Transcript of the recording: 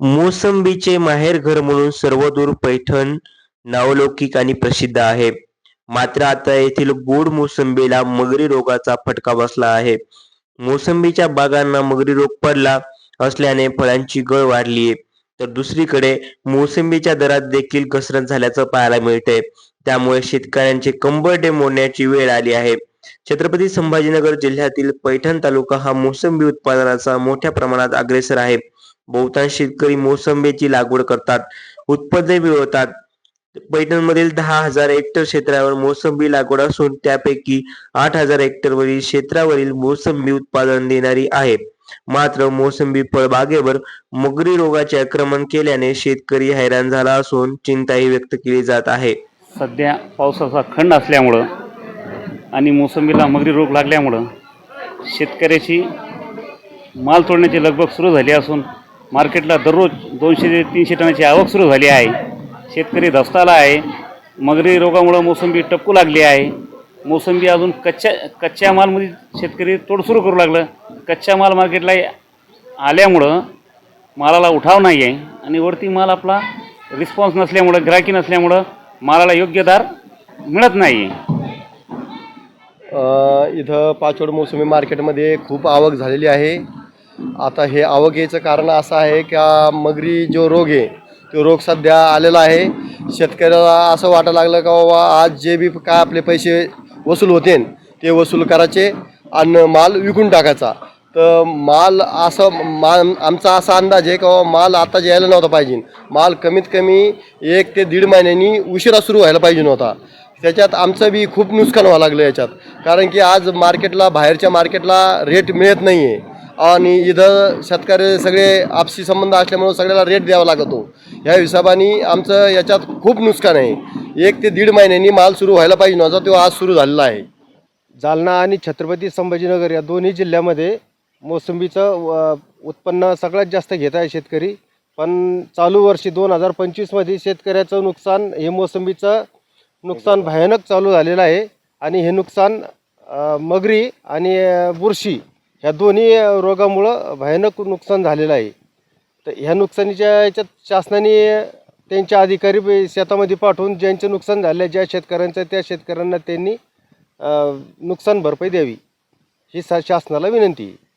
मोसंबीचे माहेरघर म्हणून सर्वदूर पैठण नावलौकिक आणि प्रसिद्ध आहे. मात्र आता येथील गोड मोसंबीला मगरी रोगाचा फटका बसला आहे. मोसंबीच्या बागांना मगरी रोग पडला असल्याने फळांची गळ वाढली आहे. तर दुसरीकडे मोसंबीच्या दरात देखील घसरण झाल्याचं पाहायला मिळते त्यामुळे शेतकऱ्यांचे कंबरडे मोडण्याची वेळ आली आहे. छत्रपती संभाजीनगर जिल्ह्यातील पैठण तालुका हा मोसंबी उत्पादनाचा मोठ्या प्रमाणात अग्रेसर आहे. बहुतांश शेतकरी मोसंबीची लागवड करतात उत्पन्न मिळवतात. पैठणमधील दहा हजार हेक्टर क्षेत्रावर मोसंबी लागवड असून त्यापैकी आठ हजार हेक्टरवरील क्षेत्रावरील मोसंबी उत्पादन देणारी आहे. मात्र मोसंबी फळबागेवर मगरी रोगाचे आक्रमण केल्याने शेतकरी हैराण झाला असून चिंताही व्यक्त केली जात आहे. सध्या पावसाचा खंड असल्यामुळं आणि मोसंबीला मगरी रोग लागल्यामुळं शेतकऱ्याची माल तोडण्याची लगबग सुरू झाली असून मार्केटला दररोज दोनशे ते तीनशे टनाची आवक सुरू झाली आहे. शेतकरी धस्ताला आहे. मगरी रोगामुळं मोसंबी टपकू लागली आहे. मोसंबी अजून कच्च्या कच्च्या मालमध्ये शेतकरी तोड सुरू करू लागलं. कच्च्या माल मार्केटला आल्यामुळं मालाला उठाव नाही आहे आणि वरती माल आपला रिस्पॉन्स नसल्यामुळं ग्राहकी नसल्यामुळं मालाला योग्य दार मिळत नाही. आहे इथं पाचवड मोसमी मार्केटमध्ये खूप आवक झालेली आहे. आता हे आवक कारण असं आहे का मगरी जो रोग आहे तो रोग सध्या आलेला आहे. शेतकऱ्याला असं वाटायला लागलं का बाबा आज जे बी काय आपले पैसे वसूल होते ते वसूल करायचे आणि माल विकून टाकायचा. तर माल असं मा आमचा असा अंदाज आहे का बाबा माल आता यायला नव्हता पाहिजे. माल कमीत कमी एक ते दीड महिन्यांनी उशिरा सुरू व्हायला पाहिजे नव्हता. त्याच्यात आमचं बी खूप नुकसान व्हावं लागलं याच्यात. कारण की आज मार्केटला बाहेरच्या मार्केटला रेट मिळत नाही आहे आणि इथं शेतकरी सगळे आपसी संबंध असल्यामुळं सगळ्याला रेट द्यावा लागतो. ह्या हिशोबाने आमचं याच्यात खूप नुकसान आहे. एक ते दीड महिन्यांनी माल सुरू व्हायला पाहिजे नव्हता तो आज सुरू झालेला आहे. जालना आणि छत्रपती संभाजीनगर या दोन्ही जिल्ह्यामध्ये मोसंबीचं उत्पन्न सगळ्यात जास्त घेत आहे शेतकरी. पण चालू वर्षी दोन हजार पंचवीसमध्ये शेतकऱ्याचं नुकसान हे मोसंबीचं नुकसान भयानक चालू झालेलं आहे. आणि हे नुकसान मगरी आणि बुरशी ह्या दोन्ही रोगामुळं भयानक नुकसान झालेलं आहे. तर ह्या नुकसानीच्या याच्यात शासनाने त्यांच्या अधिकारी बे- शेतामध्ये पाठवून ज्यांचं नुकसान झालं आहे ज्या शेतकऱ्यांचं त्या शेतकऱ्यांना त्यांनी नुकसान भरपाई द्यावी ही सा शासनाला विनंती आहे.